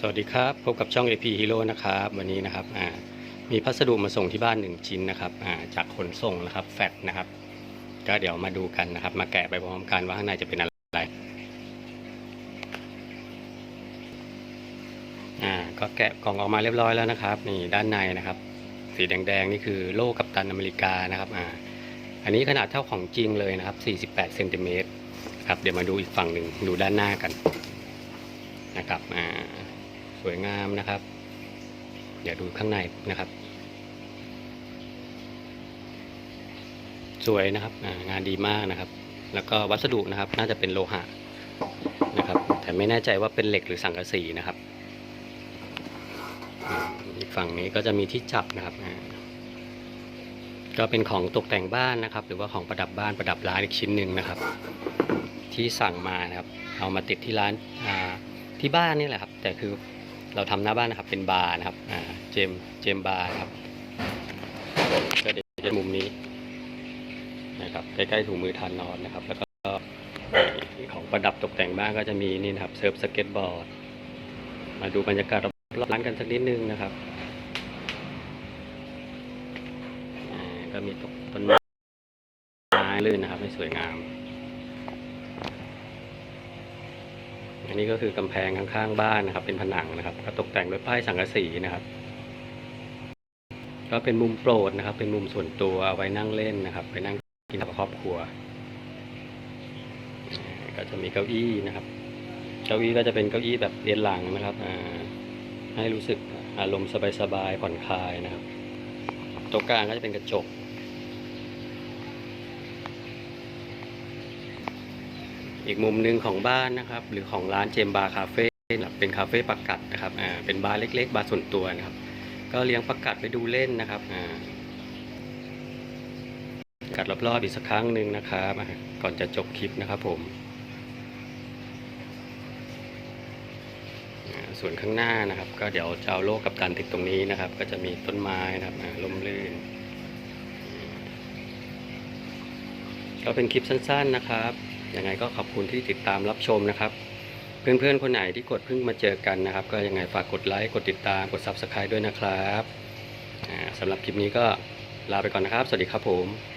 สวัสดีครับ พบกับช่อง AP Hero นะครับ วันนี้นะครับมีพัสดุมาส่งที่บ้าน 1 ชิ้นนะครับาจากขนส่งนะครับแฟดนะครับ ก็เดี๋ยวมาดูกันนะครับ มาแกะไปพร้อมกันว่าข้างในจะเป็นอะไรอ่าก็แกะกล่องออกมาเรียบร้อยแล้วนะครับนี่ด้านในนะครับ สีแดงๆนี่คือโล่กัปตันอเมริกานะครับอ่าอันนี้ขนาดเท่าของจริงเลยนะครับ 48เซนติเมตรครับเดี๋ยวมาดูอีกฝั่งหนึ่งดูด้านหน้ากันนะครับอ่า วยงามนะครับเดี๋ยวดูข้างในนะครับ สวยนะครับงานดีมากนะครับ แล้วก็วัสดุนะครับ น่าจะเป็นโลหะนะครับ แต่ไม่แน่ใจว่าเป็นเหล็กหรือสังกะสีนะครับอีกฝั่งนี้ก็จะมีที่จับนะครับ ก็เป็นของตกแต่งบ้านนะครับ หรือว่าของประดับบ้านประดับร้านอีกชิ้นหนึ่งนะครับ ที่สั่งมานะครับ เอามาติดที่ร้านที่บ้านนี่แหละครับ แต่คือ เราทำหน้าบ้านนะครับเป็นบาร์นะครับอ่าเจมเจมบาร์ครับก็เดี๋ยวจะมุมนี้นะครับใกล้ๆถุงมือทานนอนนะครับ แล้วก็ของประดับตกแต่งบ้านก็จะมีนี่นะครับเซิร์ฟสเก็ตบอร์ดมาดูบรรยากาศรอบๆร้านกันสักนิดนึงนะครับก็มีต้นไม้ลื่นนะครับให้สวยงาม อันนี้ก็คือกำแพงข้างๆบ้านนะครับ เป็นผนังนะครับก็ตกแต่งด้วยป้ายสังกะสีนะครับ ก็เป็นมุมโปรดนะครับ เป็นมุมส่วนตัวเอาไว้นั่งเล่นนะครับ ไปนั่งกินกับครอบครัว ก็จะมีเก้าอี้นะครับ เก้าอี้ก็จะเป็นเก้าอี้แบบเรียนหลังนะครับอ่าให้รู้สึกอารมณ์สบายๆผ่อนคลายนะครับโต๊ะกลางก็จะเป็นกระจก อีกมุมหนึ่งของบ้านนะครับ หรือของร้านเจมบาร์คาเฟ่เป็นคาเฟ่ปักกัดนะครับอ่าเป็นบาร์เล็ก ๆ บาร์ส่วนตัวนะครับ ก็เลี้ยงปักกัดไปดูเล่นนะครับอ่ากัดรอบๆอีกสักครั้งหนึ่งนะครับ ก่อนจะจบคลิปนะครับผมส่วนข้างหน้านะครับ ก็เดี๋ยวจะเอาโลกกับตันติดตรงนี้นะครับ ก็จะมีต้นไม้นะครับอ่าลมลื่น ก็เป็นคลิปสั้นๆนะครับ ยังไงก็ขอบคุณที่ติดตามรับชมนะครับ เพื่อนๆคนไหนที่กดเพิ่งมาเจอกันนะครับ ก็ยังไงฝากกดไลค์กดติดตามกด Subscribe ด้วยนะครับสำหรับคลิปนี้ก็ลาไปก่อนนะครับ สวัสดีครับผม